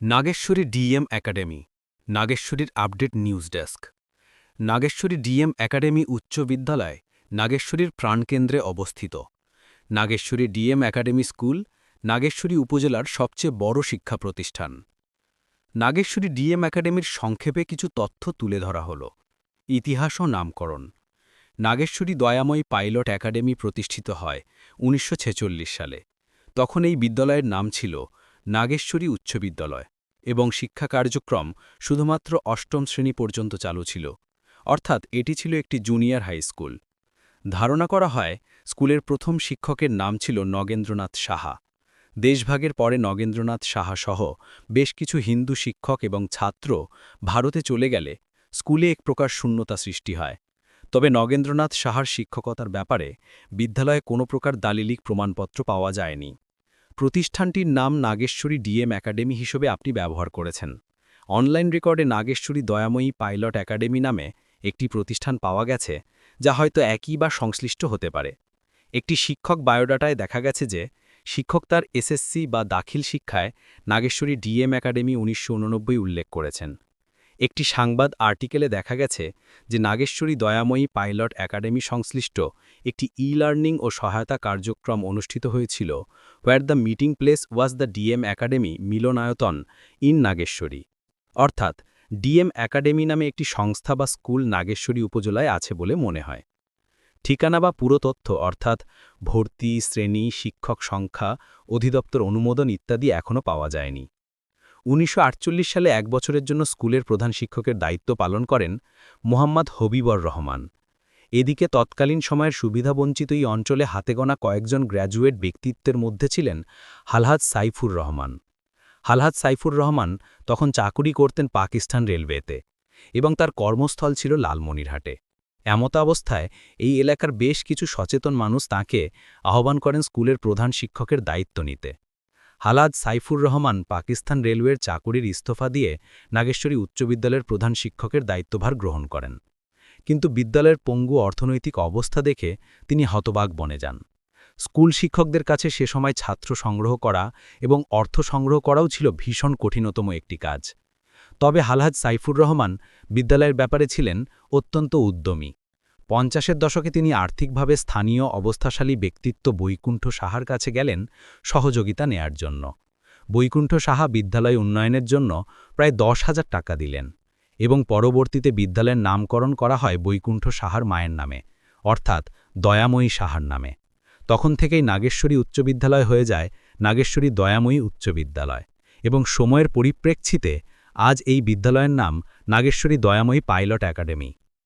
Nageshwari DM academy, নাগেশ্বরীর update news desk. Nageshwari DM academy উচ্চ বিদ্যালয়, নাগেশ্বরীর প্রাণকেন্দ্রে অবস্থিত। Nageshwari DM academy school, Nageshwari উপজেলার সবচেয়ে বড় শিক্ষা প্রতিষ্ঠান। নাগেশ্বরী ডিএম একাডেমির সংক্ষেপে কিছু তথ্য তুলে ধরা হল। ইতিহাস ও নামকরণ। নাগেশ্বরী দয়াময় পাইলট একাডেমি প্রতিষ্ঠিত হয় উনিশশো ছেচল্লিশ সালে। তখন এই বিদ্যালয়ের নাম ছিল নাগেশ্বরী উচ্চ বিদ্যালয় এবং শিক্ষা কার্যক্রম শুধুমাত্র অষ্টম শ্রেণি পর্যন্ত চালু ছিল। অর্থাৎ এটি ছিল একটি জুনিয়র হাই স্কুল। ধারণা করা হয়, স্কুলের প্রথম শিক্ষকের নাম ছিল নগেন্দ্রনাথ সাহা। দেশভাগের পরে নগেন্দ্রনাথ সাহা সহ বেশ কিছু হিন্দু শিক্ষক এবং ছাত্র ভারতে চলে গেলে স্কুলে এক প্রকার শূন্যতা সৃষ্টি হয়। তবে নগেন্দ্রনাথ সাহার শিক্ষকতার ব্যাপারে বিদ্যালয়ে কোনো প্রকার দালিলিক প্রমাণপত্র পাওয়া যায়নি। প্রতিষ্ঠানটির নাম নাগেশ্বরী ডিএম একাডেমি হিসেবে আপনি ব্যবহার করেছেন। অনলাইন রেকর্ডে নাগেশ্বরী দয়াময়ী পাইলট একাডেমি নামে একটি প্রতিষ্ঠান পাওয়া গেছে, যা হয়তো একই বা সংশ্লিষ্ট হতে পারে। একটি শিক্ষক বায়োডাটায় দেখা গেছে যে, শিক্ষক তার এসএসসি বা দাখিল শিক্ষায় নাগেশ্বরী ডিএম একাডেমি উনিশশো উননব্বই উল্লেখ করেছেন। একটি সাংবাদ আর্টিকেলে দেখা গেছে যে নাগেশ্বরী দয়াময়ী পাইলট একাডেমি সংশ্লিষ্ট একটি ই লার্নিং ও সহায়তা কার্যক্রম অনুষ্ঠিত হয়েছিল where the meeting place was the DM academy মিলনায়তন in Nageshwari. অর্থাৎ ডিএম একাডেমি নামে একটি সংস্থা বা স্কুল নাগেশ্বরী উপজেলায় আছে বলে মনে হয়। ঠিকানা বা পুরো তথ্য, অর্থাৎ ভর্তি, শ্রেণি, শিক্ষক সংখ্যা, অধিদপ্তর অনুমোদন ইত্যাদি এখনও পাওয়া যায়নি। উনিশশো আটচল্লিশ সালে এক বছরের জন্য স্কুলের প্রধান শিক্ষকের দায়িত্ব পালন করেন মোহাম্মদ হবিবর রহমান। এদিকে তৎকালীন সময়ের সুবিধাবঞ্চিত এই অঞ্চলে হাতেগোনা কয়েকজন গ্র্যাজুয়েট ব্যক্তিত্বের মধ্যে ছিলেন হালহাদ সাইফুর রহমান। হালহাদ সাইফুর রহমান তখন চাকুরি করতেন পাকিস্তান রেলওয়েতে এবং তার কর্মস্থল ছিল লালমনিরহাটে। এমত অবস্থায় এই এলাকার বেশ কিছু সচেতন মানুষ তাকে আহ্বান করেন স্কুলের প্রধান শিক্ষকের দায়িত্ব নিতে। হালাদ সাইফুর রহমান পাকিস্তান রেলওয়ের চাকুরির ইস্তফা দিয়ে নাগেশ্বরী উচ্চ বিদ্যালয়ের প্রধান শিক্ষকের দায়িত্বভার গ্রহণ করেন। কিন্তু বিদ্যালয়ের পঙ্গু অর্থনৈতিক অবস্থা দেখে তিনি হতবাক বনে যান। স্কুল শিক্ষকদের কাছে সে সময় ছাত্র সংগ্রহ করা এবং অর্থ সংগ্রহ করাও ছিল ভীষণ কঠিনতম একটি কাজ। তবে হালহাজ সাইফুর রহমান বিদ্যালয়ের ব্যাপারে ছিলেন অত্যন্ত উদ্যমী। পঞ্চাশের দশকে তিনি আর্থিকভাবে স্থানীয় অবস্থাশালী ব্যক্তিত্ব বৈকুণ্ঠ সাহার কাছে গেলেন সহযোগিতা নেয়ার জন্য। বৈকুণ্ঠ সাহা বিদ্যালয় উন্নয়নের জন্য প্রায় দশ হাজার টাকা দিলেন এবং পরবর্তীতে বিদ্যালয়ের নামকরণ করা হয় বৈকুণ্ঠ সাহার মায়ের নামে, অর্থাৎ দয়াময়ী সাহার নামে। তখন থেকেই নাগেশ্বরী উচ্চ বিদ্যালয় হয়ে যায় নাগেশ্বরী দয়াময়ী উচ্চ বিদ্যালয় এবং সময়ের পরিপ্রেক্ষিতে আজ এই বিদ্যালয়ের নাম নাগেশ্বরী দয়াময়ী পাইলট একাডেমি।